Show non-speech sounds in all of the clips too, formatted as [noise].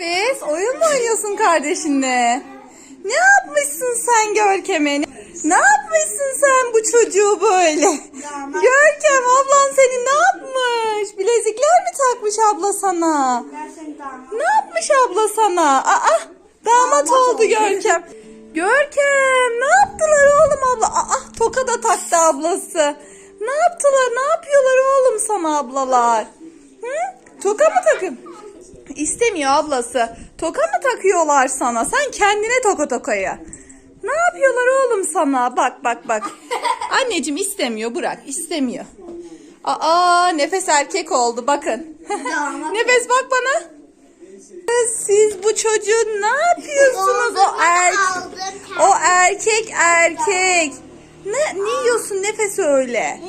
Nefes oyun mu oynuyorsun kardeşinle? Ne yapmışsın sen Görkem'e? Ne- Ne yapmışsın sen bu çocuğu böyle? Görkem ablan seni ne yapmış? Bilezikler mi takmış abla sana? Ne yapmış abla sana? Aa, damat oldu Görkem. Görkem ne yaptılar oğlum abla? Aa, toka da taktı ablası. Ne yaptılar? Ne yapıyorlar oğlum sana ablalar? Hı? Toka mı takın? İstemiyor ablası. Toka mı takıyorlar sana? Sen kendine toka tokayı. Ne yapıyorlar oğlum sana? Bak bak bak. [laughs] Anneciğim istemiyor bırak istemiyor. Aa nefes erkek oldu bakın. [laughs] nefes bak bana. Siz bu çocuğu ne yapıyorsunuz? O erkek. O erkek erkek. Ne, ne yiyorsun nefes öyle?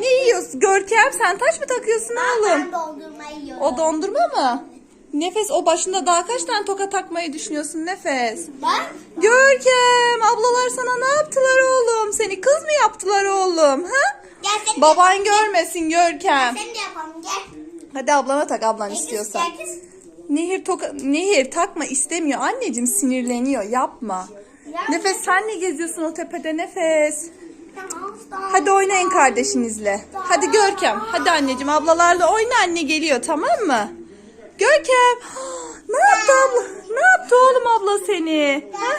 Ne yiyorsun? Görkem sen taş mı takıyorsun oğlum? Ben doldurmayı yiyorum. O dondurma mı? Nefes o başında daha kaç tane toka takmayı düşünüyorsun Nefes? Bak. Görkem ablalar sana ne yaptılar oğlum? Seni kız mı yaptılar oğlum? Ha? Gel sen de Baban görmesin Görkem. Sen de yapalım gel. Hadi ablana tak ablan istiyorsan. Nehir toka Nehir takma istemiyor. Anneciğim sinirleniyor. Yapma. Ya. Nefes sen ne geziyorsun o tepede Nefes? Tamam, tamam. Hadi oynayın kardeşinizle. Hadi Görkem. Hadi anneciğim ablalarla oyna anne geliyor tamam mı? Görkem. [gasps] Ne yaptı abla? Ne yaptı oğlum abla seni? Ha?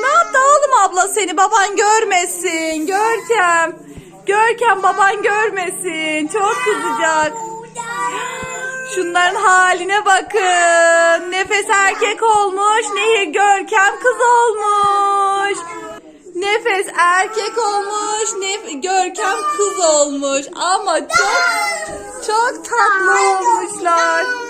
Ne yaptı oğlum abla seni? Baban görmesin. Görkem. Görkem baban görmesin. Çok kızacak. Şunların haline bakın. Nefes erkek olmuş. Nehir Görkem kız olmuş. Nefes erkek olmuş. Nef Görkem kız olmuş. Ama çok çok tatlı olmuşlar.